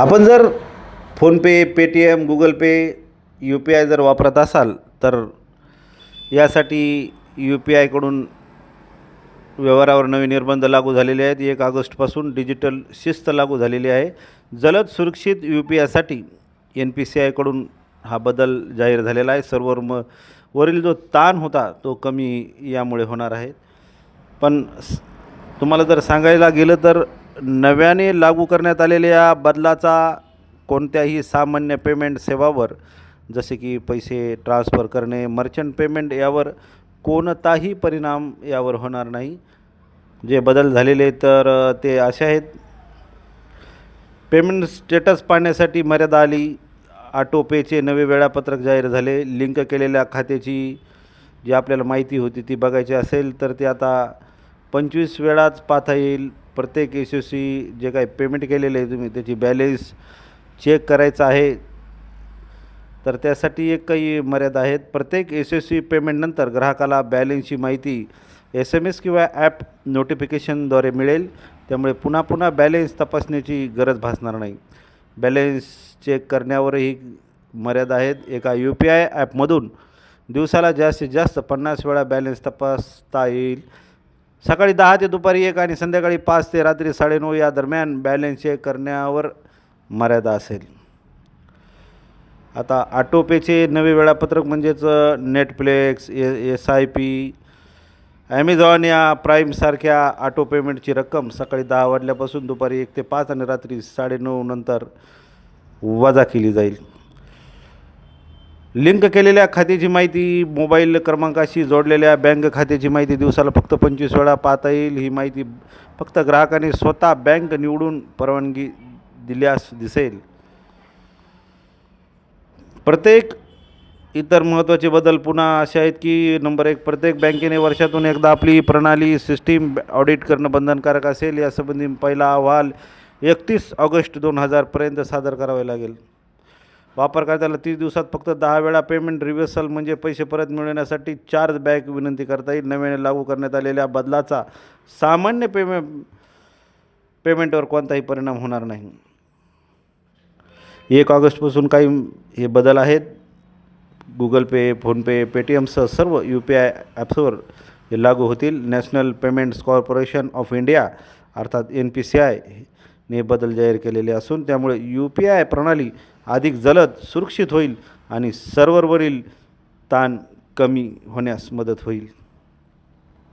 आपण जर PhonePe Paytm Google pay U P I जर वापरत असाल तर यासाठी यू पी आयकडून व्यवहारावर नवे निर्बंध लागू झालेले आहेत. एक ऑगस्टपासून डिजिटल शिस्त लागू झालेली आहे. जलद सुरक्षित यू पी आयसाठी एन पी सी आयकडून हा बदल जाहीर झालेला आहे. सर्वर म वरील जो ताण होता तो कमी यामुळे होणार आहे. पण तुम्हाला जर सांगायला गेलं तर नव्याने लागू करण्यात आलेल्या बदलाचा कोणत्याही सामान्य पेमेंट सेवावर जसे की पैसे ट्रान्स्फर करणे मर्चंट पेमेंट यावर कोणताही परिणाम यावर होणार नाही. जे बदल झालेले तर ते असे आहेत. पेमेंट स्टेटस पाहण्यासाठी मर्यादा आली. ऑटोपेचे नवे वेळापत्रक जाहीर झाले. लिंक केलेल्या खात्याची जी आपल्याला माहिती होती ती बघायची असेल तर ते आता पंचवीस वेळाच पाहता येईल. प्रत्येक यशस्वी जे काही पेमेंट केलेलं आहे तुम्ही त्याची बॅलेन्स चेक करायचं आहे. तर त्यासाठी एक काही मर्यादा आहेत. प्रत्येक यशस्वी पेमेंटनंतर ग्राहकाला बॅलेन्सची माहिती एस एम एस किंवा ॲप नोटिफिकेशनद्वारे मिळेल. त्यामुळे पुन्हा पुन्हा बॅलेन्स तपासण्याची गरज भासणार नाही. बॅलेन्स चेक करण्यावरही मर्यादा आहेत. एका यू पी आय ॲपमधून दिवसाला जास्तीत जास्त पन्नास वेळा बॅलेन्स तपासता येईल. सकाळी दहा ते दुपारी एक आणि संध्याकाळी पाच ते रात्री साडेनऊ या दरम्यान बॅलेन्स चेक करण्यावर मर्यादा असेल. आता ऑटोपेचे नवे वेळापत्रक म्हणजेच Netflix A S I P Amazon या प्राईमसारख्या ऑटो पेमेंटची रक्कम सकाळी दहा वाजल्यापासून दुपारी एक ते पाच आणि रात्री साडेनऊ नंतर वजा केली जाईल. लिंक केलेल्या खात्याची माहिती मोबाईल क्रमांकाशी जोडलेल्या बँक खात्याची माहिती दिवसाला फक्त पंचवीस वेळा पाहता येईल. ही माहिती फक्त ग्राहकाने स्वतः बँक निवडून परवानगी दिल्यास दिसेल. प्रत्येक इतर महत्त्वाचे बदल पुन्हा असे आहेत की नंबर एक प्रत्येक बँकेने वर्षातून एकदा आपली प्रणाली सिस्टीम ऑडिट करणं बंधनकारक असेल. यासंबंधी पहिला अहवाल एकतीस ऑगस्ट दोन हजारपर्यंत सादर करावे लागेल. वापरकर्त्याला तीस दिवसात फक्त दहा वेळा पेमेंट रिव्हर्सल म्हणजे पैसे परत मिळवण्यासाठी चार्ज बॅक विनंती करता येईल. नव्याने लागू करण्यात आलेल्या बदलाचा सामान्य पेमे पेमेंटवर कोणताही परिणाम होणार नाही. एक ऑगस्टपासून काही हे बदल आहेत. Google pay PhonePe पेटीएमसह serve you P I ॲप्सवर हे लागू होतील. National payments corporation of India अर्थात एन पी सी आय ने बदल जाहीर केलेले असून त्यामुळे यू पी आय प्रणाली अधिक जलद सुरक्षित होईल आणि सर्व्हरवरील ताण कमी होण्यास मदत होईल.